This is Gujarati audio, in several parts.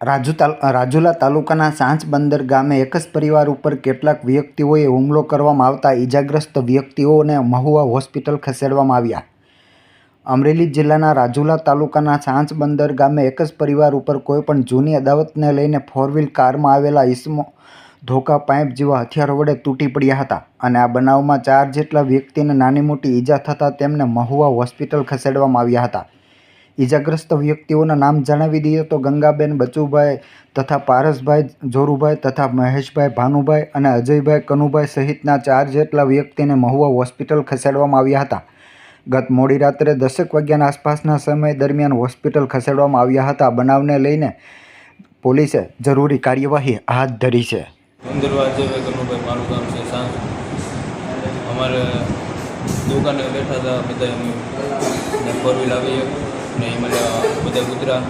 રાજુ રાજુલા તાલુકાના સાંચ બંદર ગામે એક જ પરિવાર ઉપર કેટલાક વ્યક્તિઓએ હુમલો કરવામાં આવતા ઈજાગ્રસ્ત વ્યક્તિઓને મહુવા હોસ્પિટલ ખસેડવામાં આવ્યા. અમરેલી જિલ્લાના રાજુલા તાલુકાના સાંચ બંદર ગામે એક જ પરિવાર ઉપર કોઈપણ જૂની અદાવતને લઈને ફોર વ્હીલ કારમાં આવેલા ઈસમો ધોકા પાઇપ જેવા હથિયારો વડે તૂટી પડ્યા હતા અને આ બનાવમાં ચાર જેટલા વ્યક્તિને નાની મોટી ઈજા થતાં તેમને મહુવા હોસ્પિટલ ખસેડવામાં આવ્યા હતા. ઈજાગ્રસ્ત વ્યક્તિઓના નામ જણાવી દઈએ તો ગંગાબેન, બચુભાઈ તથા પારસભાઈ જોરુભાઈ તથા મહેશભાઈ ભાનુભાઈ અને અજયભાઈ કનુભાઈ સહિતના ચાર જેટલા વ્યક્તિને મહુવા હોસ્પિટલ ખસેડવામાં આવ્યા હતા. ગત મોડી રાત્રે દસેક વાગ્યાના આસપાસના સમય દરમિયાન હોસ્પિટલ ખસેડવામાં આવ્યા હતા. બનાવને લઈને પોલીસે જરૂરી કાર્યવાહી હાથ ધરી છે. અમારે દુકાને બેઠા હતા બધા ફોર વ્હીલ આવી ને એમાં બધા કૂતરા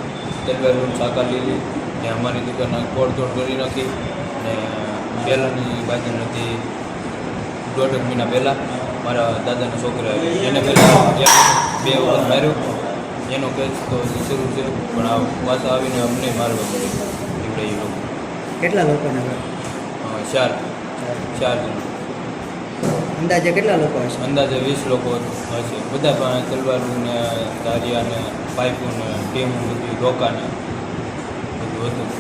તલવાર સાકાર લીધી. ને અમારી દુકાન તોડ કરી નાખી. ને પહેલાંની બાજુ નથી દોઢ મહિના પહેલાં મારા દાદાના છોકરા એને પહેલાં બે વખત માર્યો. એનો કેસ તો શરૂ છે પણ આ પાછા આવીને અમને મારવા પડે. એવડે એ લોકો. કેટલા લોકોને? ચાર. ચાર જણ. અંદાજે કેટલા લોકો હશે અંદાજે વીસ લોકો હશે બધા તલવારું ને ધારિયા ને પાઇપો ને ટીમ બધી રોકા ને બધું હતું.